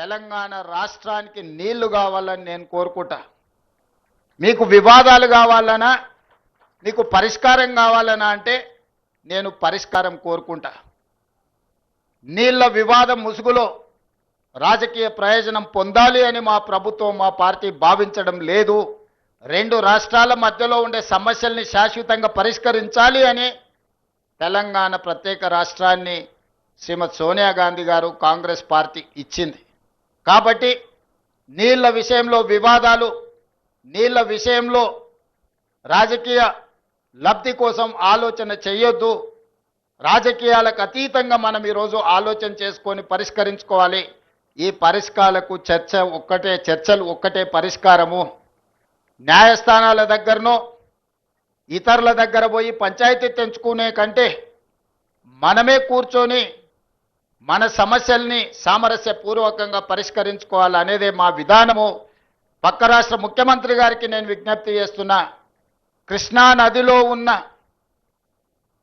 తెలంగాణ రాష్ట్రానికి నీళ్ళు కావాలని నేను కోరుకుంటా. మీకు వివాదాలు కావాలనా? మీకు పరిష్కారం కావాలనా అంటే నేను పరిష్కారం కోరుకుంటా. నీళ్ళ వివాదం ముసుగులో రాజకీయ ప్రయోజనం పొందాలి అని మా ప్రభుత్వం మా పార్టీ భావించడం లేదు. రెండు రాష్ట్రాల మధ్యలో ఉండే సమస్యల్ని శాశ్వతంగా పరిష్కరించాలి అని తెలంగాణ ప్రత్యేక రాష్ట్రాన్ని శ్రీమతి సోనియా గాంధీ గారు కాంగ్రెస్ పార్టీ ఇచ్చింది. కాబట్టి నీళ్ళ విషయంలో వివాదాలు నీళ్ళ విషయంలో రాజకీయ లబ్ధి కోసం ఆలోచన చేయొద్దు. రాజకీయాలకు అతీతంగా మనం ఈరోజు ఆలోచన చేసుకొని పరిష్కరించుకోవాలి. ఈ పరిష్కారాలకు చర్చ ఒక్కటే చర్చలు ఒక్కటే పరిష్కారము. న్యాయస్థానాల దగ్గరనో ఇతరుల దగ్గర పోయి పంచాయతీ తెంచుకునే కంటే మనమే కూర్చొని మన సమస్యల్ని సామరస్యపూర్వకంగా పరిష్కరించుకోవాలనేదే మా విధానము. పక్క రాష్ట్ర ముఖ్యమంత్రి గారికి నేను విజ్ఞప్తి చేస్తున్నా కృష్ణా నదిలో ఉన్న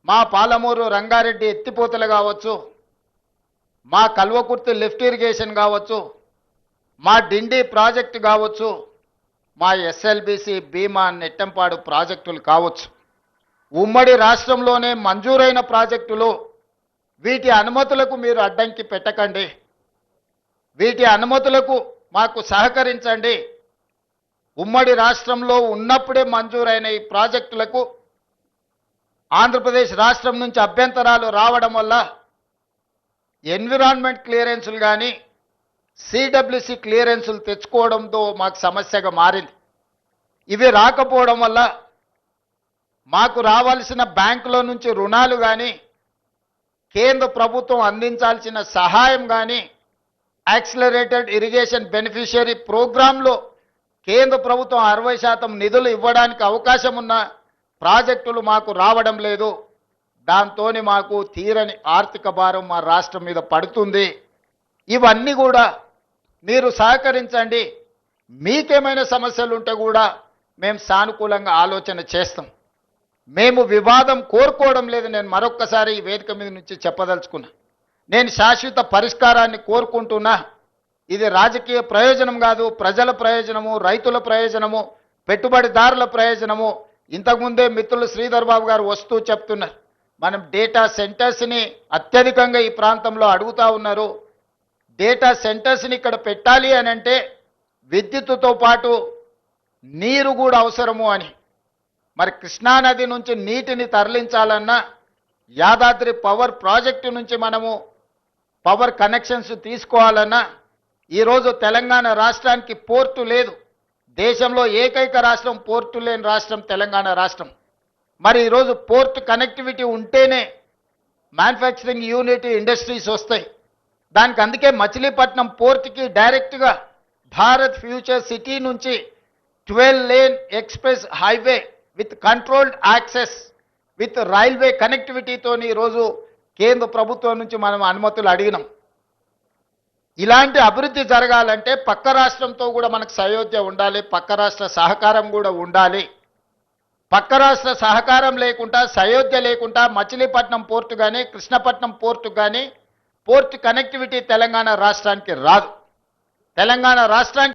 మా పాలమూరు రంగారెడ్డి ఎత్తిపోతలు కావచ్చు మా కల్వకుర్తి లిఫ్ట్ ఇరిగేషన్ కావచ్చు మా డిండి ప్రాజెక్టు కావచ్చు మా ఎస్ఎల్బిసి భీమా నెట్టంపాడు ప్రాజెక్టులు కావచ్చు. ఉమ్మడి రాష్ట్రంలోనే మంజూరైన ప్రాజెక్టులు వీటి అనుమతులకు మీరు అడ్డంకి పెట్టకండి. వీటి అనుమతులకు మాకు సహకరించండి. ఉమ్మడి రాష్ట్రంలో ఉన్నప్పుడే మంజూరైన ఈ ప్రాజెక్టులకు ఆంధ్రప్రదేశ్ రాష్ట్రం నుంచి అభ్యంతరాలు రావడం వల్ల ఎన్విరాన్మెంట్ క్లియరెన్సులు కానీ సిడబ్ల్యూసి క్లియరెన్సులు తెచ్చుకోవడంతో మాకు సమస్యగా మారింది. ఇవి రాకపోవడం వల్ల మాకు రావాల్సిన బ్యాంకులో నుంచి రుణాలు కానీ కేంద్ర ప్రభుత్వం అందించాల్సిన సహాయం కానీ యాక్సిలరేటెడ్ ఇరిగేషన్ బెనిఫిషియరీ ప్రోగ్రాంలో కేంద్ర ప్రభుత్వం అరవై శాతం నిధులు ఇవ్వడానికి అవకాశం ఉన్న ప్రాజెక్టులు మాకు రావడం లేదు. దాంతోని మాకు తీరని ఆర్థిక భారం మా రాష్ట్రం మీద పడుతుంది. ఇవన్నీ కూడా మీరు సహకరించండి. మీకేమైనా సమస్యలు ఉంటే కూడా మేము సానుకూలంగా ఆలోచన చేస్తాం. మేము వివాదం కోరుకోవడం లేదు. నేను మరొక్కసారి ఈ వేదిక మీద నుంచి చెప్పదలుచుకున్నా. నేను శాశ్వత పరిష్కారాన్ని కోరుకుంటున్నా. ఇది రాజకీయ ప్రయోజనం కాదు ప్రజల ప్రయోజనము రైతుల ప్రయోజనము పెట్టుబడిదారుల ప్రయోజనము. ఇంతకుముందే మిత్రులు శ్రీధర్ బాబు గారు వస్తూ చెప్తున్నారు. మనం డేటా సెంటర్స్ని అత్యధికంగా ఈ ప్రాంతంలో అడుగుతా ఉన్నారు. డేటా సెంటర్స్ని ఇక్కడ పెట్టాలి అని అంటే విద్యుత్తుతో పాటు నీరు కూడా అవసరము అని. మరి కృష్ణానది నుంచి నీటిని తరలించాలన్నా యాదాద్రి పవర్ ప్రాజెక్టు నుంచి మనము పవర్ కనెక్షన్స్ తీసుకోవాలన్నా ఈరోజు తెలంగాణ రాష్ట్రానికి పోర్టు లేదు. దేశంలో ఏకైక రాష్ట్రం పోర్టు లేని రాష్ట్రం తెలంగాణ రాష్ట్రం. మరి ఈరోజు పోర్ట్ కనెక్టివిటీ ఉంటేనే మ్యానుఫ్యాక్చరింగ్ యూనిట్ ఇండస్ట్రీస్ వస్తాయి. దానికి అందుకే మచిలీపట్నం పోర్ట్కి డైరెక్ట్గా భారత్ ఫ్యూచర్ సిటీ నుంచి twelve lane express highway with controlled access with railway కనెక్టివిటీతో ఈరోజు కేంద్ర ప్రభుత్వం నుంచి మనం అనుమతులు అడిగినాం. ఇలాంటి అభివృద్ధి జరగాలంటే పక్క రాష్ట్రంతో కూడా మనకు సయోధ్య ఉండాలి పక్క రాష్ట్ర సహకారం కూడా ఉండాలి. పక్క రాష్ట్ర సహకారం లేకుండా సయోధ్య లేకుండా మచిలీపట్నం పోర్టు కానీ కృష్ణపట్నం పోర్టు కానీ పోర్ట్ కనెక్టివిటీ తెలంగాణ రాష్ట్రానికి రాదు. తెలంగాణ రాష్ట్రానికి